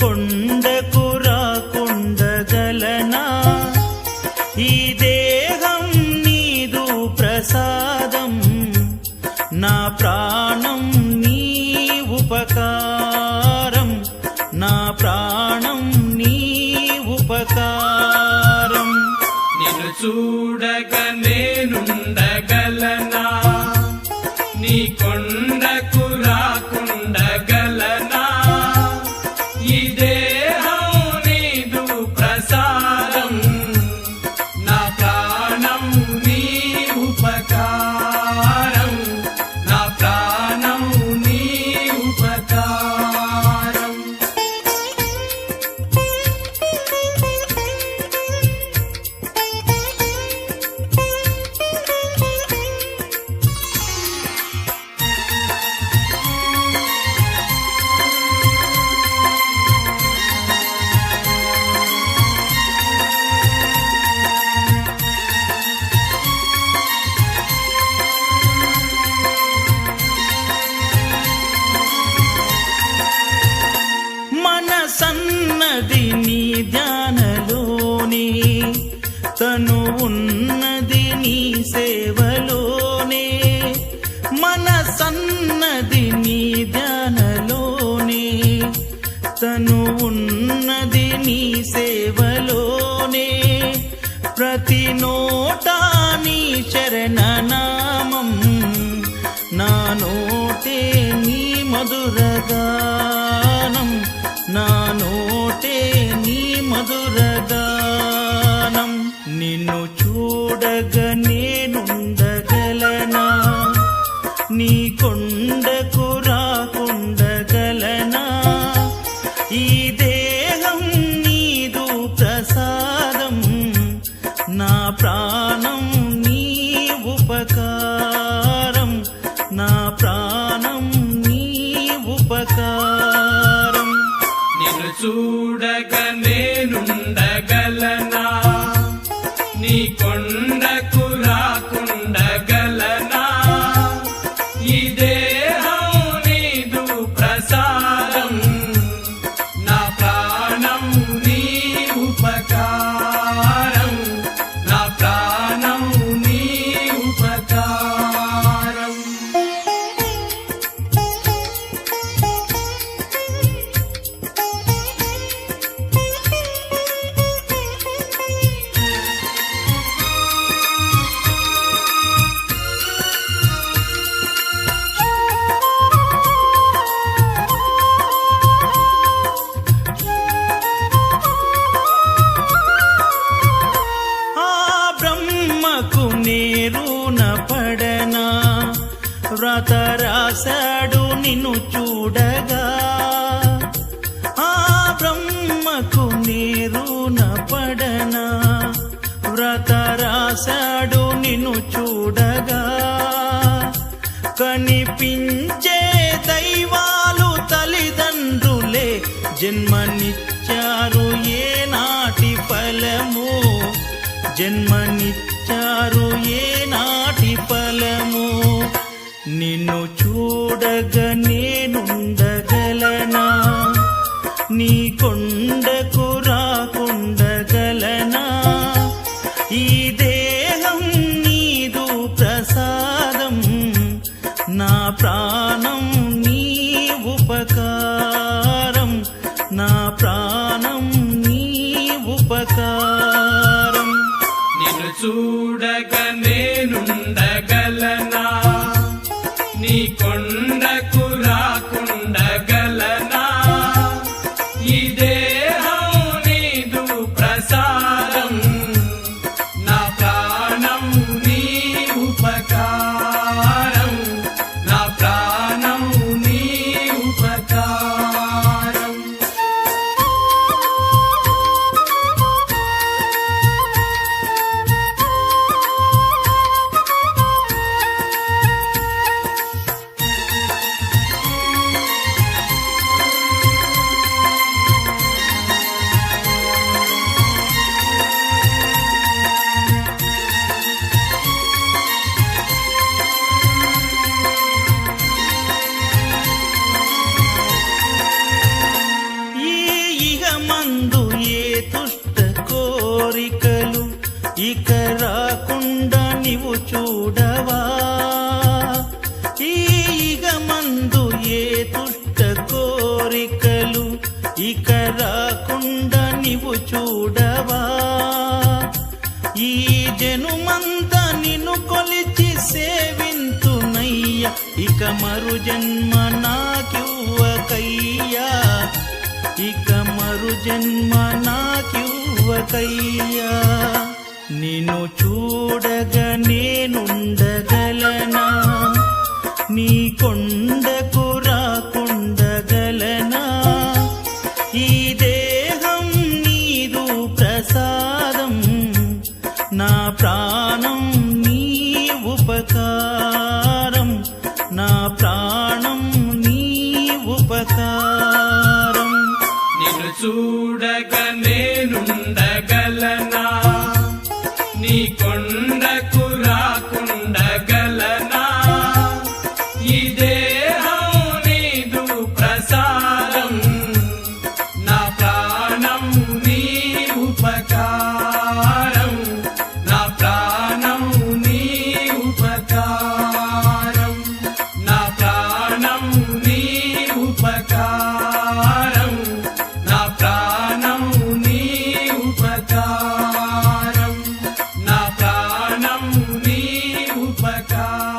కొండకు రాకుండగలనా? ఈ దేహం నీదు ప్రసాదం నా ప్రాణం నీ ఉపకారం నా ప్రాణం నీ ఉపకారం. నిన్ను చూడక నేనుండగలనా? నీ కొండకు ధ్యానలోనే తను ఉన్నది నీ సేవలోనే మన సన్నది నీ ధ్యానలోనే తను ఉన్నది నీ సేవలోనే ప్రతి నోటా నీ చరణనామం నా నోటే నీ మధురగా. చూడగ నేనుండగలనా? నీ కొండకు రాకుండగలనా? ఈ దేహం నీదు ప్రసాదం నా ప్రాణం నీ ఉపకారం నా ప్రాణం నీ ఉపకారం. నిన్ను నేనుండగలనా? నీ వ్రత రాశాడు నిన్ను చూడగా. ఆ బ్రహ్మకు నేరున పడనా వ్రత రాశాడు నిన్ను చూడగా. కనిపించే దైవాలు తల్లిదండ్రులే జన్మనిచ్చారు ఏ నాటి ఫలము. జన్మనిచ్చారు ఏ నిన్ను చూడగ నేనుండగలనా? నీ కొండకు రాకుండగలనా? ఈ దేహం నీదు ప్రసాదం నా ప్రాణం నీ ఉపకారం నా ప్రాణం నీ ఉపకారం. నిన్ను చూడగ కోరికలు ఇక రాకుండా నీవు చూడవా? ఈగ మందు ఏ దుష్ట కోరికలు ఇక రాకుండా నీవు చూడవా? ఈ జనుమంతా నిన్ను కొలిచి సేవింతునయ్య. ఇక మరు జన్మ నాకివ్వకయ్యా. ఇక మరు జన్మ నా నాకివ్వకయ్యా నిన్ను చూడగ నేనుండగలనా? నీ కొండకు ఈ దేహం నీదు ప్రసారం నా ప్రాణం నీ ఉపకారం నా ప్రాణం నీ ఉపకారం నా ప్రాణం నీ ఉపకారం నా ప్రాణం నీ ఉపకారం నా ప్రాణం నీ ఉపకారం